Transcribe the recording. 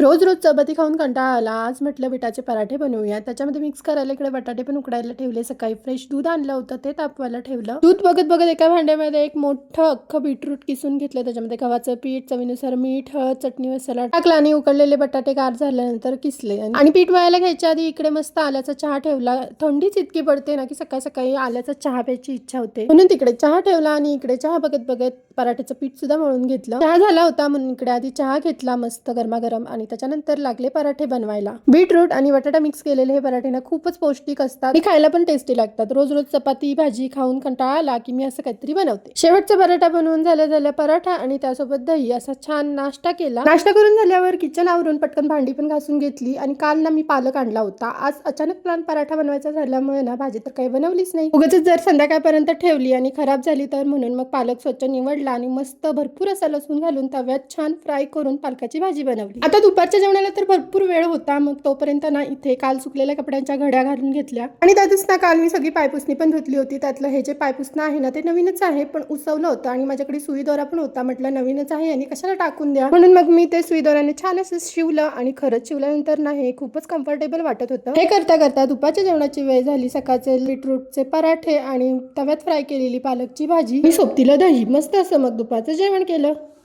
रोज रोज चपाती खाऊन कंटाळा आला. आज म्हटलं बिटाचे पराठे बनवूया. त्याच्यामध्ये मिक्स करायला इकडे बटाटे पण उकडायला ठेवले. सकाळी फ्रेश दूध आणलं होतं ते तापवायला ठेवलं. दूध बघत बघत एका भांड्यामध्ये एक मोठं अख्खं बीटरूट किसून घेतलं. त्याच्यामध्ये गव्हाचं पीठ चवीनुसार मीठ हळद चटणी मसाला टाकला आणि उकडलेले बटाटे गार झाल्यानंतर किसले. आणि पीठ वळायला घ्यायच्या आधी इकडे मस्त आल्याचा चहा ठेवला. थंडीच इतकी पडते ना की सकाळी सकाळी आल्याचा चहा प्यायची इच्छा होते. म्हणून तिकडे चहा ठेवला आणि इकडे चहा बघत बघत पराठ्याचं पीठ सुद्धा मळून घेतलं. चहा झाला होता म्हणून इकडे आधी चहा घेतला मस्त गरमागरम आणि त्याच्यानंतर लागले पराठे बनवायला. बीटरूट आणि बटाटा मिक्स केलेले हे पराठे ना खूपच पौष्टिक असतात. आणि खायला पण टेस्टी लागतात. रोज रोज चपाती भाजी खाऊन कंटाळा आला की मी असं काहीतरी बनवते. शेवटचा पराठा बनवून झाल्या झाल्या पराठा आणि त्यासोबत दही असा छान नाश्ता केला. नाश्ता करून झाल्यावर किचन आवरून पटकन भांडी पण घासून घेतली आणि काल ना मी पालक आणला होता. आज अचानक प्लॅन पराठा बनवायचा झाल्यामुळे ना भाजी तर काही बनवलीच नाही. उगाच जर संध्याकाळपर्यंत ठेवली आणि खराब झाली तर म्हणून मग पालक स्वच्छ निवडला आणि मस्त भरपूर असा लसूण घालून तव्यात छान फ्राय करून पालकाची भाजी बनवली. आता दुपारच्या जेवणाला तर भरपूर वेळ होता मग तोपर्यंत ना इथे काल सुकलेल्या कपड्यांच्या घड्या घालून घेतल्या. आणि त्यातच ना काल मी सगळी पायपुसणी पण धुतली होती. त्यातलं हे जे पायपुसणं आहे ना ते नवीनच आहे पण उसवलं होतं आणि माझ्याकडे सुई दोरा पण होता. म्हटलं नवीनच आहे आणि कशाला टाकून द्या? म्हणून मग मी ते सुई दोऱ्याने छान असं शिवलं आणि खरंच शिवल्यानंतर ना हे खूपच कम्फर्टेबल वाटत होतं. हे करता करता दुपारच्या जेवणाची वेळ झाली. सकाळचे बीटरूटचे पराठे आणि तव्यात फ्राय केलेली पालकची भाजी. मी सोबतीला दही मस्त असं मग दुपारचं जेवण केलं.